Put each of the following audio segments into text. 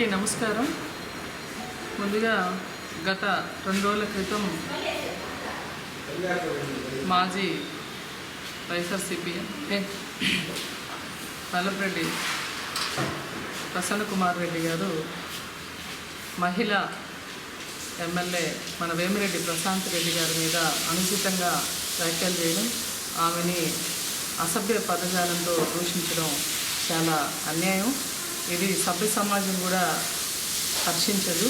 అందరికీ నమస్కారం. ముందుగా గత రెండు రోజుల క్రితం మాజీ వైఎస్ఆర్సీపీ నల్లపరెడ్డి ప్రసన్న కుమార్ రెడ్డి గారు మహిళ ఎమ్మెల్యే మన వేమిరెడ్డి ప్రశాంత్ రెడ్డి గారి మీద అనుచితంగా వ్యాఖ్యలు చేయడం ఆమెని అసభ్య పదజాలంతో దూషించడం చాలా అన్యాయం. ఇది సభ్య సమాజం కూడా హర్షించదు.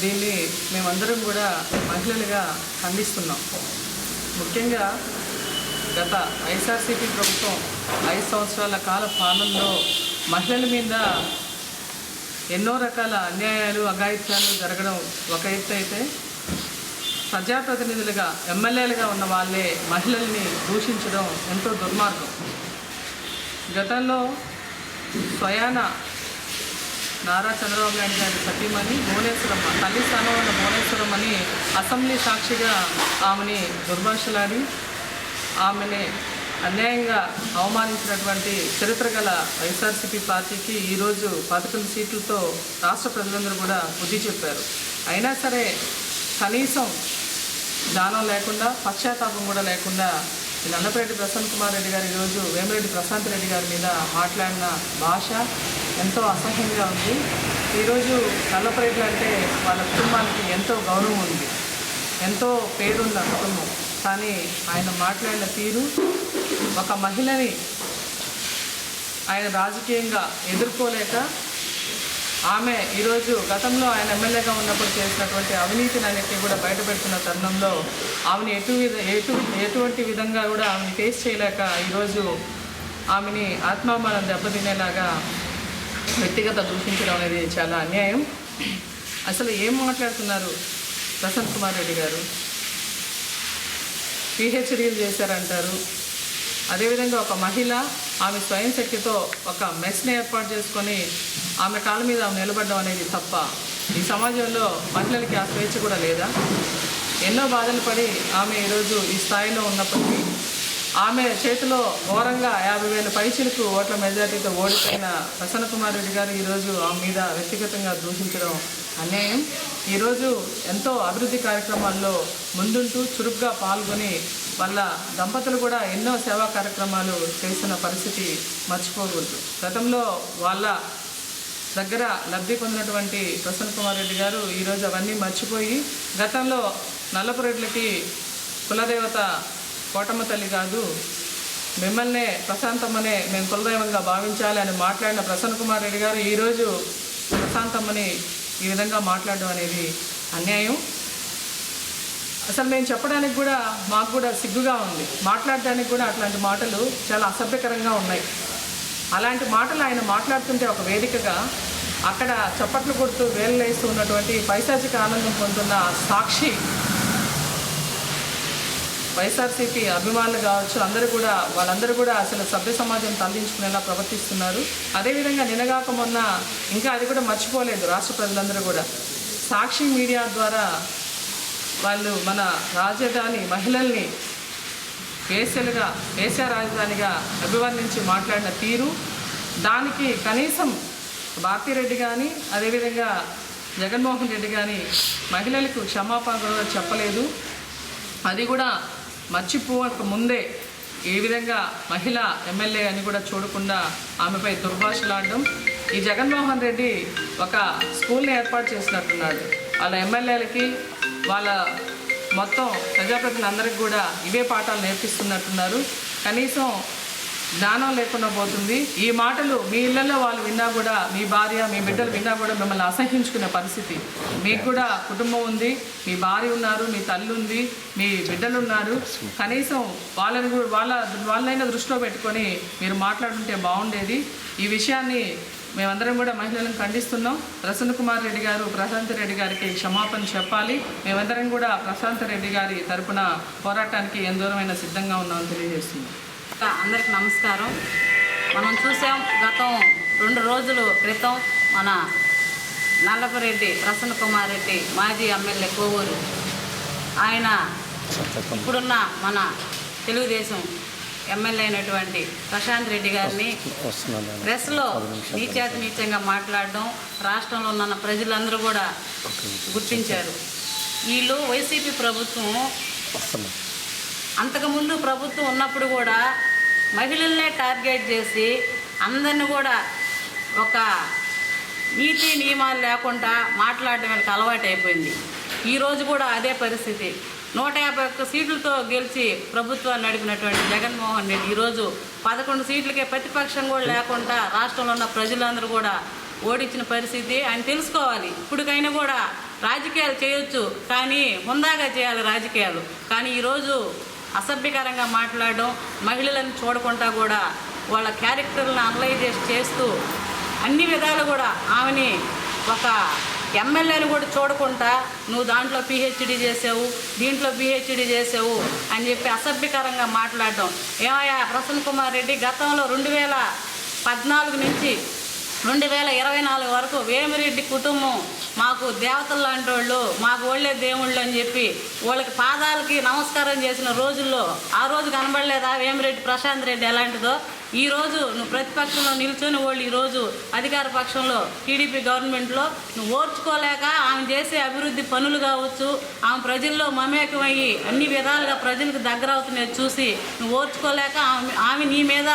దీన్ని మేమందరం కూడా మహిళలుగా ఖండిస్తున్నాం. ముఖ్యంగా గత వైఎస్ఆర్సీపీ ప్రభుత్వం ఐదు సంవత్సరాల కాల పాలనలో మహిళల మీద ఎన్నో రకాల అన్యాయాలు అఘాయిత్యాలు జరగడం ఒక ఎత్తు అయితే ప్రజాప్రతినిధులుగా ఎమ్మెల్యేలుగా ఉన్న వాళ్ళే మహిళల్ని దూషించడం ఎంతో దుర్మార్గం. గతంలో స్వయాన నారా చంద్రబాబు నాయుడు గారి సతీమణి భువనేశ్వరమ్మ తల్లి స్థానంలో ఉన్న భువనేశ్వరమ్మని అసెంబ్లీ సాక్షిగా ఆమెని దుర్భాషలాడి ఆమెని అన్యాయంగా అవమానించినటువంటి చరిత్ర గల వైఎస్ఆర్సీపీ పార్టీకి ఈరోజు పదకొండు సీట్లతో రాష్ట్ర ప్రజలందరూ కూడా బుద్ధి చెప్పారు. అయినా సరే కనీసం దానం లేకుండా పశ్చాత్తాపం కూడా లేకుండా ఈ నల్లపరెడ్డి ప్రశాంత్ కుమార్ రెడ్డి గారు ఈరోజు వేమిరెడ్డి ప్రశాంత్ రెడ్డి గారి మీద మాట్లాడిన భాష ఎంతో అసహ్యంగా ఉంది. ఈరోజు నల్లపరెడ్డి అంటే వాళ్ళ కుటుంబానికి ఎంతో గౌరవం ఉంది. ఎంతో పేరుంది ఆ కుటుంబం. కానీ ఆయన మాట్లాడిన తీరు ఒక మహిళని ఆయన రాజకీయంగా ఎదుర్కోలేక ఆమె ఈరోజు గతంలో ఆయన ఎమ్మెల్యేగా ఉన్నప్పుడు చేసినటువంటి అవినీతిని అన్నిటిని కూడా బయటపెడుతున్న తరుణంలో ఆమెను ఎటు ఎటు ఎటువంటి విధంగా కూడా ఆమెను ఫేస్ చేయలేక ఈరోజు ఆమెని ఆత్మాభిమానం దెబ్బతినేలాగా వ్యక్తిగత దూషించడం అనేది చాలా అన్యాయం. అసలు ఏం మాట్లాడుతున్నారు ప్రసంత్ కుమార్ రెడ్డి గారు? పిహెచ్డీలు చేశారంటారు. అదేవిధంగా ఒక మహిళ ఆమె స్వయం శక్తితో ఒక మెస్ని ఏర్పాటు చేసుకొని ఆమె కాళ్ళ మీద ఆమె నిలబడడం అనేది తప్ప ఈ సమాజంలో మహిళలకి ఆ స్వేచ్ఛ కూడా లేదా? ఎన్నో బాధలు పడి ఆమె ఈరోజు ఈ స్థాయిలో ఉన్నప్పటికీ ఆమె చేతిలో ఘోరంగా యాభై వేల పైచిలకు ఓట్ల మెజార్టీతో ఓడిపోయిన ప్రసన్న కుమార్ రెడ్డి గారు ఈరోజు ఆమె మీద వ్యక్తిగతంగా దూషించడం అన్యాయం. ఈరోజు ఎంతో అభివృద్ధి కార్యక్రమాల్లో ముందుంటూ చురుగ్గా పాల్గొని వాళ్ళ దంపతులు కూడా ఎన్నో సేవా కార్యక్రమాలు చేసిన పరిస్థితి మర్చిపోకూడదు. గతంలో వాళ్ళ దగ్గర లబ్ధి పొందినటువంటి ప్రసన్న కుమార్ రెడ్డి గారు ఈరోజు అవన్నీ మర్చిపోయి గతంలో నల్లపురెడ్లకి కులదేవత కోటమ్మ తల్లి కాదు మిమ్మల్నే ప్రశాంతమ్మనే మేము కులదైవంగా భావించాలి అని మాట్లాడిన ప్రసన్న కుమార్ రెడ్డి గారు ఈరోజు ప్రశాంతమ్మని ఈ విధంగా మాట్లాడడం అనేది అన్యాయం. అసలు మేము చెప్పడానికి కూడా మాకు కూడా సిగ్గుగా ఉంది. మాట్లాడడానికి కూడా అట్లాంటి మాటలు చాలా అసభ్యకరంగా ఉన్నాయి. అలాంటి మాటలు ఆయన మాట్లాడుతుంటే ఒక వేదికగా అక్కడ చప్పట్లు కొడుతూ వేలు ఉన్నటువంటి పైశాచిక ఆనందం పొందుతున్న సాక్షి వైఎస్ఆర్సీపీ అభిమానులు కావచ్చు అందరూ కూడా వాళ్ళందరూ కూడా అసలు సభ్య సమాజం తరలించుకునేలా ప్రవర్తిస్తున్నారు. అదేవిధంగా నినగాక మొన్న ఇంకా అది కూడా మర్చిపోలేదు రాష్ట్ర ప్రజలందరూ కూడా. సాక్షి మీడియా ద్వారా వాళ్ళు మన రాజధాని మహిళల్ని వేసలుగా వేసా రాజధానిగా అభివర్ణించి మాట్లాడిన తీరు దానికి కనీసం భారతిరెడ్డి కానీ అదేవిధంగా జగన్మోహన్ రెడ్డి కానీ మహిళలకు క్షమాపణ కూడా చెప్పలేదు. అది కూడా మర్చిపోక ముందే ఏ విధంగా మహిళ ఎమ్మెల్యే అని కూడా చూడకుండా ఆమెపై దుర్భాషలాడడం ఈ జగన్మోహన్ రెడ్డి ఒక స్కూల్ని ఏర్పాటు చేసినట్టున్నాడు. వాళ్ళ ఎమ్మెల్యేలకి వాళ్ళ మొత్తం ప్రజాప్రతినిధులందరికీ కూడా ఇవే పాఠాలు నేర్పిస్తున్నట్టున్నారు. కనీసం జ్ఞానం లేకుండా పోతుంది. ఈ మాటలు మీ ఇళ్ళలో వాళ్ళు విన్నా కూడా మీ భార్య మీ బిడ్డలు విన్నా కూడా మిమ్మల్ని అసహించుకునే పరిస్థితి. మీకు కూడా కుటుంబం ఉంది మీ భార్య ఉన్నారు మీ తల్లి ఉంది మీ బిడ్డలు ఉన్నారు. కనీసం వాళ్ళని కూడా వాళ్ళ వాళ్ళైనా దృష్టిలో పెట్టుకొని మీరు మాట్లాడుంటే బాగుండేది. ఈ విషయాన్ని మేమందరం కూడా మహిళలను ఖండిస్తున్నాం. ప్రసన్న కుమార్ రెడ్డి గారు ప్రశాంత్ రెడ్డి గారికి క్షమాపణ చెప్పాలి. మేమందరం కూడా ప్రశాంత్ రెడ్డి గారి తరపున పోరాటానికి ఎందూరమైన సిద్ధంగా ఉన్నామని తెలియజేస్తున్నాం. అందరికి నమస్కారం. మనం చూసాం గతం రెండు రోజుల క్రితం మన నల్లపరెడ్డి ప్రసన్న కుమార్ రెడ్డి మాజీ ఎమ్మెల్యే కోవూరు. ఆయన ఇప్పుడున్న మన తెలుగుదేశం ఎమ్మెల్యే అయినటువంటి ప్రశాంత్ రెడ్డి గారిని ప్రెస్లో నీచేత నీచంగా మాట్లాడడం రాష్ట్రంలో ఉన్న ప్రజలందరూ కూడా గుర్తించారు. వీళ్ళు వైసీపీ ప్రభుత్వం అంతకుముందు ప్రభుత్వం ఉన్నప్పుడు కూడా మహిళల్నే టార్గెట్ చేసి అందరిని కూడా ఒక నీతి నియమాలు లేకుండా మాట్లాడడం వీళ్ళకి అలవాటు అయిపోయింది ఈరోజు కూడా అదే పరిస్థితి. నూట యాభై ఒక్క సీట్లతో గెలిచి ప్రభుత్వాన్ని నడిపినటువంటి జగన్మోహన్ రెడ్డి ఈరోజు పదకొండు సీట్లకే ప్రతిపక్షం కూడా లేకుండా రాష్ట్రంలో ఉన్న ప్రజలందరూ కూడా ఓడించిన పరిస్థితి. ఆయన తెలుసుకోవాలి. ఇప్పటికైనా కూడా రాజకీయాలు చేయొచ్చు కానీ హుందాగా చేయాలి రాజకీయాలు. కానీ ఈరోజు అసభ్యకరంగా మాట్లాడడం మహిళలను చూడకుండా కూడా వాళ్ళ క్యారెక్టర్లను అనలైజ్ చేస్తూ అన్ని విధాలు కూడా ఆమెని ఒక ఎమ్మెల్యేలు కూడా చూడకుండా నువ్వు దాంట్లో పిహెచ్డి చేసావు దీంట్లో పిహెచ్డి చేసావు అని చెప్పి అసభ్యకరంగా మాట్లాడడం. ఏమయ్యా ప్రసన్న కుమార్ రెడ్డి గతంలో రెండు వేల పద్నాలుగు నుంచి రెండు వేల ఇరవై నాలుగు వరకు వేమిరెడ్డి కుటుంబం మాకు దేవతలు లాంటి వాళ్ళు మాకు వాళ్ళే దేవుళ్ళు అని చెప్పి వాళ్ళకి పాదాలకి నమస్కారం చేసిన రోజుల్లో ఆ రోజు కనబడలేదా వేమిరెడ్డి ప్రశాంత్ రెడ్డి ఎలాంటిదో? ఈరోజు నువ్వు ప్రతిపక్షంలో నిల్చొని వాళ్ళు ఈరోజు అధికార పక్షంలో టీడీపీ గవర్నమెంట్లో నువ్వు ఓర్చుకోలేక ఆమె చేసే అభివృద్ధి పనులు కావచ్చు ఆమె ప్రజల్లో మమేకమయ్యి అన్ని విధాలుగా ప్రజలకు దగ్గర అవుతున్నాయి చూసి నువ్వు ఓర్చుకోలేక ఆమె ఆమె నీ మీద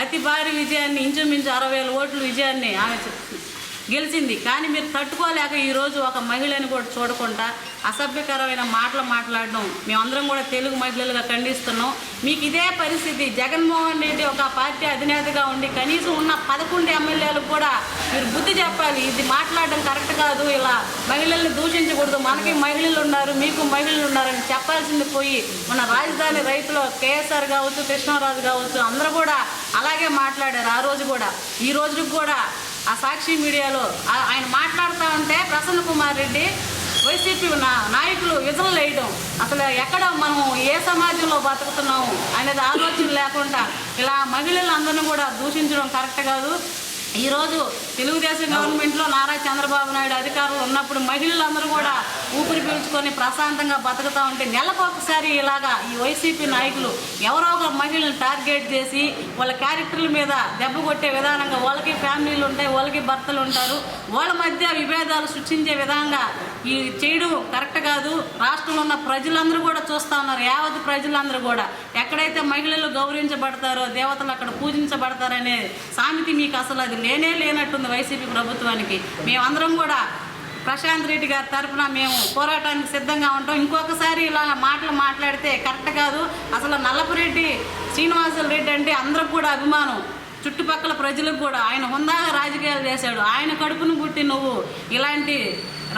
అతి భారీ విజయాన్ని ఇంచుమించు అరవై వేల ఓట్ల విజయాన్ని ఆమె గెలిచింది. కానీ మీరు తట్టుకోలేక ఈరోజు ఒక మహిళని కూడా చూడకుండా అసభ్యకరమైన మాటలు మాట్లాడడం మేమందరం కూడా తెలుగు మహిళలుగా ఖండిస్తున్నాం. మీకు ఇదే పరిస్థితి. జగన్మోహన్ రెడ్డి ఒక పార్టీ అధినేతగా ఉండి కనీసం ఉన్న పదకొండు ఎమ్మెల్యేలకు కూడా మీరు బుద్ధి చెప్పాలి. ఇది మాట్లాడడం కరెక్ట్ కాదు. ఇలా మహిళల్ని దూషించకూడదు. మనకి మహిళలు ఉన్నారు మీకు మహిళలు ఉన్నారని చెప్పాల్సింది పోయి మన రాజధాని రైతులు కేఎస్ఆర్ కావచ్చు కృష్ణరాజు కావచ్చు అందరూ కూడా అలాగే మాట్లాడారు. ఆ రోజు కూడా ఈ రోజుకి కూడా ఆ సాక్షి మీడియాలో ఆయన మాట్లాడుతూ ఉంటే ప్రసన్న కుమార్ రెడ్డి వైసీపీ నా నాయకులు విజలు వేయడం అసలు ఎక్కడ మనం ఏ సమాజంలో బతుకుతున్నాము అనేది ఆలోచన లేకుండా ఇలా మహిళలందరినీ కూడా దూషించడం కరెక్ట్ కాదు. ఈరోజు తెలుగుదేశం గవర్నమెంట్లో నారా చంద్రబాబు నాయుడు అధికారులు ఉన్నప్పుడు మహిళలందరూ కూడా ఊపిరి పీల్చుకొని ప్రశాంతంగా బతుకుతూ ఉంటే నెలకు ఒకసారి ఇలాగా ఈ వైసీపీ నాయకులు ఎవరో ఒక మహిళలను టార్గెట్ చేసి వాళ్ళ క్యారెక్టర్ల మీద దెబ్బ కొట్టే విధానంగా వాళ్ళకి ఫ్యామిలీలు ఉంటాయి వాళ్ళకి భర్తలు ఉంటారు. వాళ్ళ మధ్య విభేదాలు సృష్టించే విధంగా ఈ చేయడం కరెక్ట్ కాదు. రాష్ట్రంలో ఉన్న ప్రజలందరూ కూడా చూస్తూ ఉన్నారు యావత్ ప్రజలందరూ కూడా. ఎక్కడైతే మహిళలు గౌరవించబడతారో దేవతలు అక్కడ పూజించబడతారనే సామెత మీకు అసలు అది నేనే లేనట్టుంది వైసీపీ ప్రభుత్వానికి. మేమందరం కూడా ప్రశాంత్ రెడ్డి గారి తరఫున మేము పోరాటానికి సిద్ధంగా ఉంటాం. ఇంకొకసారి ఇలా మాటలు మాట్లాడితే కరెక్ట్ కాదు. అసలు నల్లపురెడ్డి శ్రీనివాసులు రెడ్డి అంటే అందరికి కూడా అభిమానం. చుట్టుపక్కల ప్రజలకు కూడా. ఆయన హుందాగా రాజకీయాలు చేశాడు. ఆయన కడుపును పుట్టి నువ్వు ఇలాంటి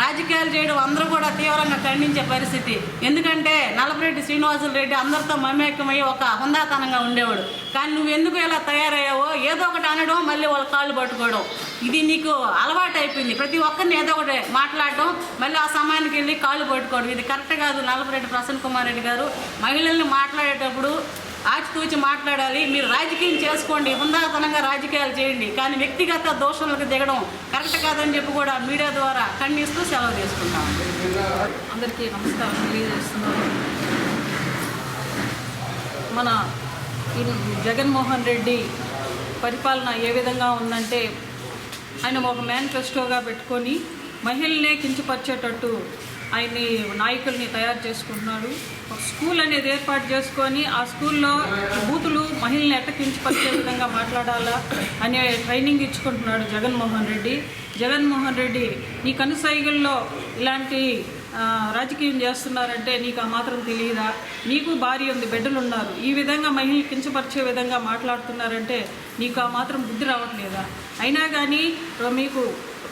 రాజకీయాలు చేయడం అందరూ కూడా తీవ్రంగా ఖండించే పరిస్థితి. ఎందుకంటే నలపరెడ్డి శ్రీనివాసులు రెడ్డి అందరితో మమేకమై ఒక హుందాతనంగా ఉండేవాడు. కానీ నువ్వు ఎందుకు ఇలా తయారయ్యావో ఏదో ఒకటి అనడం మళ్ళీ వాళ్ళ కాళ్ళు పట్టుకోవడం. ఇది నీకు అలవాటు అయిపోయింది. ప్రతి ఒక్కరిని ఏదో ఒకటి మాట్లాడడం మళ్ళీ ఆ సమయానికి వెళ్ళి కాళ్ళు పట్టుకోవడం. ఇది కరెక్ట్ కాదు నలపరెడ్డి ప్రసన్న కుమార్ రెడ్డి గారు. మహిళల్ని మాట్లాడేటప్పుడు ఆచితూచి మాట్లాడాలి. మీరు రాజకీయం చేసుకోండి. హుందాతనంగా రాజకీయాలు చేయండి. కానీ వ్యక్తిగత దోషణలకు దిగడం కరెక్ట్ కాదని చెప్పి కూడా మీడియా ద్వారా ఖండిస్తూ సెలవు తీసుకుంటాం. అందరికీ నమస్కారం తెలియజేస్తున్నాను. మన జగన్మోహన్ రెడ్డి పరిపాలన ఏ విధంగా ఉందంటే ఆయన ఒక మేనిఫెస్టోగా పెట్టుకొని మహిళనే కించపరిచేటట్టు ఆయన్ని నాయకుల్ని తయారు చేసుకుంటున్నాడు స్కూల్ అనేది ఏర్పాటు చేసుకొని ఆ స్కూల్లో బూతులు మహిళల్ని ఎట్ట కించపరిచే విధంగా మాట్లాడాలా అనే ట్రైనింగ్ ఇచ్చుకుంటున్నాడు జగన్మోహన్ రెడ్డి. జగన్మోహన్ రెడ్డి నీ కనుసైగల్లో ఇలాంటి రాజకీయం చేస్తున్నారంటే నీకు ఆ మాత్రం తెలియదా? నీకు భార్య ఉంది బిడ్డలు ఉన్నారు ఈ విధంగా మహిళలు కించపరిచే విధంగా మాట్లాడుతున్నారంటే నీకు ఆ మాత్రం బుద్ధి రావట్లేదా? అయినా కానీ మీకు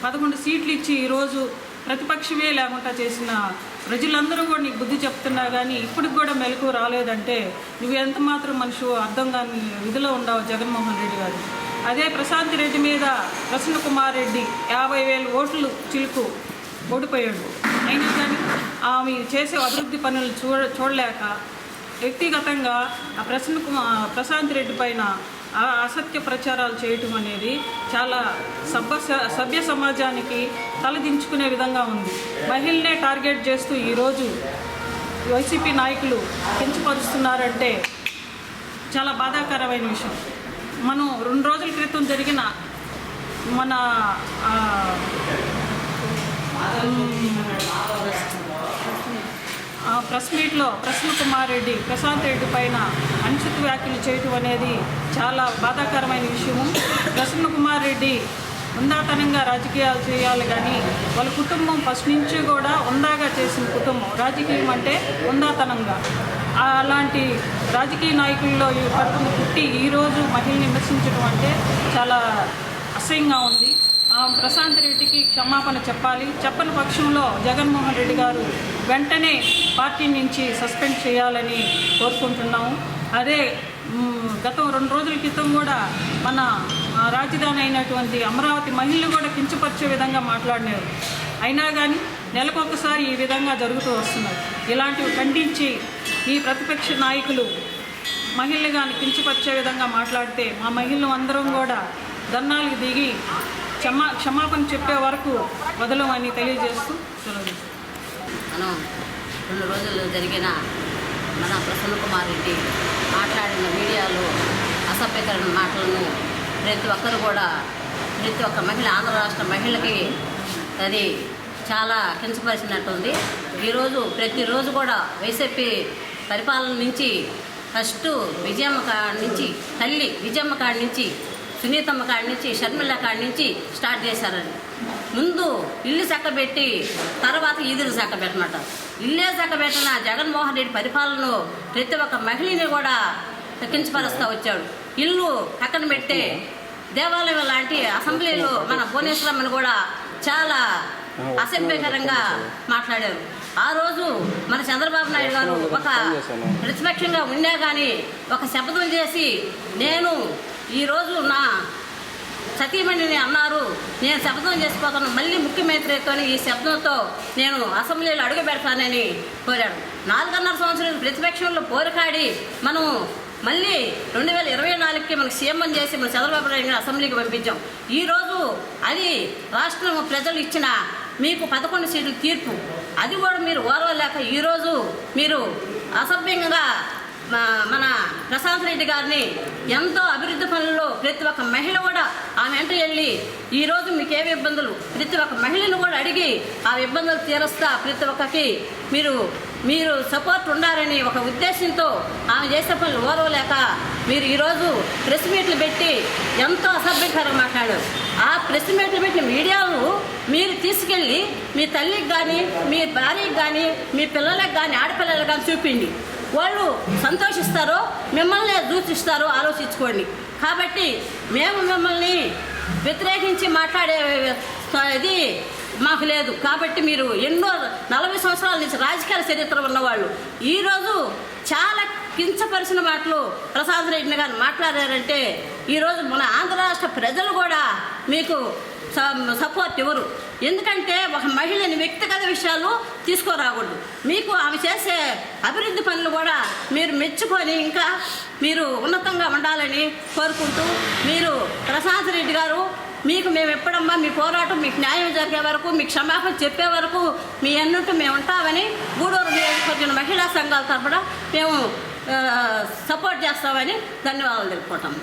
పదకొండు సీట్లు ఇచ్చి ఈరోజు ప్రతిపక్షమే లేకుండా చేసిన ప్రజలందరూ కూడా నీకు బుద్ధి చెప్తున్నా కానీ ఇప్పటికి కూడా మెలకు రాలేదంటే నువ్వు ఎంత మాత్రం మనిషి అర్థం కాని విధిలో ఉండవు జగన్మోహన్ రెడ్డి గారు. అదే ప్రశాంత్ రెడ్డి మీద ప్రసన్న కుమార్ రెడ్డి యాభై వేలు ఓట్లు చిలుకు ఓడిపోయాడు. అయినా కానీ ఆమె చేసే అభివృద్ధి పనులు చూడ చూడలేక వ్యక్తిగతంగా ఆ ప్రసన్న కుమార్ ప్రశాంత్ రెడ్డి పైన అసత్య ప్రచారాలు చేయటం అనేది చాలా సభ్య సభ్య సమాజానికి తలదించుకునే విధంగా ఉంది. మహిళనే టార్గెట్ చేస్తూ ఈరోజు వైసీపీ నాయకులు కించపరుస్తున్నారంటే చాలా బాధాకరమైన విషయం. మనం రెండు రోజుల క్రితం జరిగిన మన ప్రెస్ మీట్లో ప్రసన్న కుమార్ రెడ్డి ప్రశాంత్ రెడ్డి పైన అనుచిత వ్యాఖ్యలు చేయటం అనేది చాలా బాధాకరమైన విషయము. ప్రసన్న కుమార్ రెడ్డి ఉందాతనంగా రాజకీయాలు చేయాలి కానీ వాళ్ళ కుటుంబం ఫస్ట్ నుంచి కూడా ఉందాగా చేసిన కుటుంబం. రాజకీయం అంటే ఉందాతనంగా. అలాంటి రాజకీయ నాయకుల్లో ఈ పట్టును పుట్టి ఈరోజు మహిళని విమర్శించడం అంటే చాలా అసహ్యంగా ఉంది. ప్రశాంత్ రెడ్డికి క్షమాపణ చెప్పాలి. చెప్పని పక్షంలో జగన్మోహన్ రెడ్డి గారు వెంటనే పార్టీ నుంచి సస్పెండ్ చేయాలని కోరుకుంటున్నాము. అదే గత గతం రెండు రోజుల క్రితం కూడా మన రాజధాని అయినటువంటి అమరావతి మహిళలు కూడా కించపరిచే విధంగా మాట్లాడినారు. అయినా కానీ నెలకొకసారి ఈ విధంగా జరుగుతూ వస్తున్నారు ఇలాంటివి ఖండించి ఈ ప్రతిపక్ష నాయకులు మహిళలు కానీ కించపరిచే విధంగా మాట్లాడితే మా మహిళలు అందరం కూడా ధర్నాలకు దిగి క్షమా క్షమాపణ చెప్పే వరకు వదలమని తెలియజేస్తూ సెలవు. మనం రెండు రోజులు జరిగిన మన ప్రసన్న కుమార్ రెడ్డి మాట్లాడిన మీడియాలో అసభ్యకరణ మాటలను ప్రతి ఒక్కరు కూడా ప్రతి ఒక్క మహిళ ఆంధ్ర రాష్ట్ర మహిళకి అది చాలా కించపరిచినట్టుంది. ఈరోజు ప్రతిరోజు కూడా వైసీపీ పరిపాలన నుంచి ఫస్ట్ విజయమ్మ కాడ నుంచి తల్లి విజయమ్మ కాడ నుంచి సునీతమ్మ కాడి నుంచి షర్మిల కాడి నుంచి స్టార్ట్ చేశారని ముందు ఇల్లు చక్కబెట్టి తర్వాత ఈదురు చక్కబెట్టమాట. ఇల్లే చక్కబెట్టిన జగన్మోహన్ రెడ్డి పరిపాలనలో ప్రతి ఒక్క మహిళని కూడా కించపరుస్తూ వచ్చాడు. ఇల్లు పక్కన పెట్టే దేవాలయం లాంటి అసెంబ్లీలో మన భువనేశ్వరమ్మని కూడా చాలా అసభ్యకరంగా మాట్లాడారు. ఆ రోజు మన చంద్రబాబు నాయుడు గారు ఒక ప్రతిపక్షంగా ఉండే కానీ ఒక శపథం చేసి నేను ఈరోజు నా సతీమణిని అన్నారు. నేను శబ్దం చేసిపోతాను మళ్ళీ ముఖ్యమంత్రితో ఈ శబ్దంతో నేను అసెంబ్లీలో అడుగు పెడతానని కోరాడు. నాలుగున్నర సంవత్సరాలు ప్రతిపక్షంలో పోరుకాడి మనం మళ్ళీ రెండు వేల ఇరవై నాలుగుకి మనకు సీఎం చేసి మన చంద్రబాబు నాయుడు అసెంబ్లీకి పంపించాం. ఈరోజు అది రాష్ట్రం ప్రజలు ఇచ్చిన మీకు పదకొండు సీట్లు తీర్పు. అది కూడా మీరు ఓర్వలేక ఈరోజు మీరు అసభ్యంగా మన ప్రశాంత్ రెడ్డి గారిని ఎంతో అభివృద్ధి పనుల్లో ప్రతి ఒక్క మహిళ కూడా ఆమె వెంట వెళ్ళి ఈరోజు మీకు ఏమి ఇబ్బందులు? ప్రతి ఒక్క మహిళను కూడా అడిగి ఆ ఇబ్బందులు తీరుస్తా ప్రతి ఒక్కకి. మీరు మీరు సపోర్ట్ ఉండాలని ఒక ఉద్దేశంతో ఆమె చేసే పనులు ఓరవలేక మీరు ఈరోజు ప్రెస్ మీట్లు పెట్టి ఎంతో అసభ్యకరంగా మాట్లాడారు. ఆ ప్రెస్ మీట్లు పెట్టిన మీడియాను మీరు తీసుకెళ్ళి మీ తల్లికి కానీ మీ భార్యకి కానీ మీ పిల్లలకు కానీ ఆడపిల్లలకు కానీ చూపిండి వాళ్ళు సంతోషిస్తారో మిమ్మల్ని దూషిస్తారో ఆలోచించుకోండి. కాబట్టి మేము మిమ్మల్ని వ్యతిరేకించి మాట్లాడే ఇది మాకు లేదు. కాబట్టి మీరు ఎన్నో నలభై సంవత్సరాల నుంచి రాజకీయాల చరిత్ర ఉన్నవాళ్ళు ఈరోజు చాలా కించపరిచిన మాటలు ప్రసాద్ రెడ్డి గారు మాట్లాడారంటే ఈరోజు మన ఆంధ్ర రాష్ట్ర ప్రజలు కూడా మీకు సపోర్ట్ ఇవ్వరు ఎందుకంటే ఒక మహిళని వ్యక్తిగత విషయాలు తీసుకురాకూడదు. మీకు ఆమె చేసే అభివృద్ధి పనులు కూడా మీరు మెచ్చుకొని ఇంకా మీరు ఉన్నతంగా ఉండాలని కోరుకుంటూ మీరు ప్రశాంత్ రెడ్డి గారు మీకు మేము ఎప్పుడమ్మా మీ పోరాటం మీకు న్యాయం జరిగే వరకు మీ క్షమాపణ చెప్పే వరకు మీ అన్నట్టు మేము ఉంటామని గూడూరు నియోజకవర్గం మహిళా సంఘాల తరపున మేము సపోర్ట్ చేస్తామని ధన్యవాదాలు తెలుపుకుంటాము